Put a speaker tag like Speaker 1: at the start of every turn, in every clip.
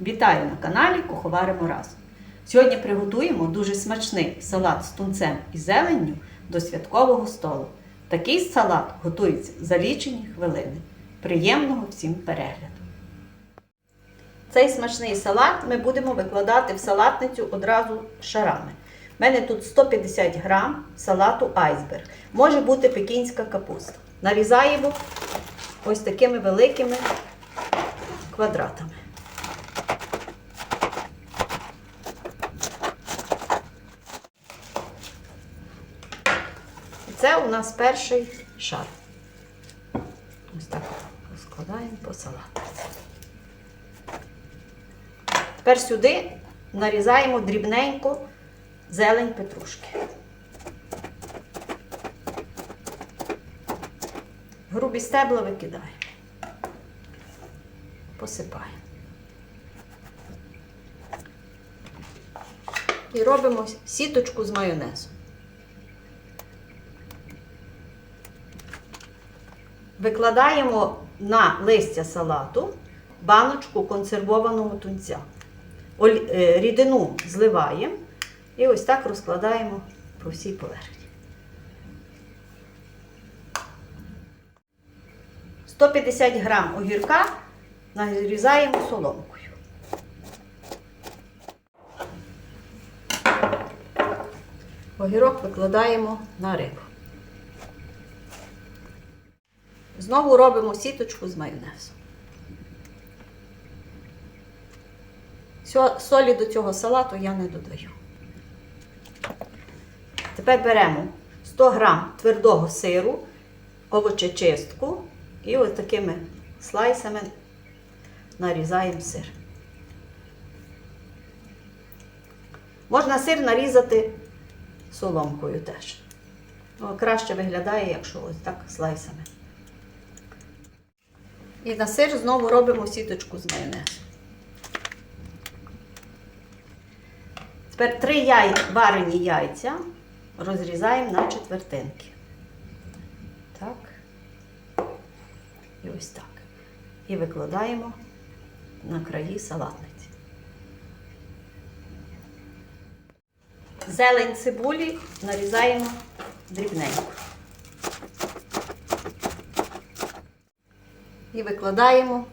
Speaker 1: Вітаю на каналі Куховаримо разом. Сьогодні приготуємо дуже смачний салат з тунцем і зеленню до святкового столу. Такий салат готується за лічені хвилини. Приємного всім перегляду! Цей смачний салат ми будемо викладати в салатницю одразу шарами. У мене тут 150 грам салату айсберг. Може бути пекінська капуста. Нарізаємо ось такими великими квадратами. І це у нас перший шар. Ось так розкладаємо по салату. Тепер сюди нарізаємо дрібненько зелень петрушки. Грубі стебла викидаємо. Посипаємо. І робимо сіточку з майонезом. Викладаємо на листя салату баночку консервованого тунця. Е, Рідину зливаємо і ось так розкладаємо по всій поверхні. 150 грам огірка нарізаємо соломкою. Огірок викладаємо на рибу. Знову робимо сіточку з майонезом. Сьо- Солі до цього салату я не додаю. Тепер беремо 100 грам твердого сиру, овочечистку і ось такими слайсами нарізаємо сир. Можна сир нарізати соломкою теж. Краще виглядає, якщо ось так слайсами. І на сир знову робимо сіточку з майонезу. Тепер три яй... варені яйця розрізаємо на четвертинки. Так. І ось так. І викладаємо на краї салатниці. Зелень цибулі нарізаємо дрібненько. І викладаємо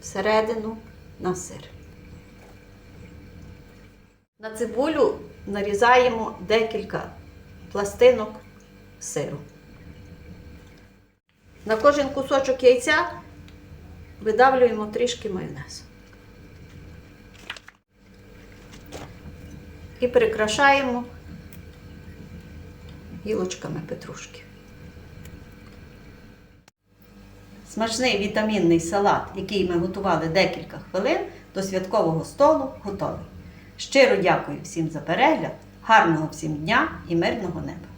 Speaker 1: всередину на сир. На цибулю нарізаємо декілька пластинок сиру. На кожен кусочок яйця видавлюємо трішки майонезу. І прикрашаємо гілочками петрушки. Смачний вітамінний салат, який ми готували декілька хвилин до святкового столу, готовий. Щиро дякую всім за перегляд, гарного всім дня і мирного неба!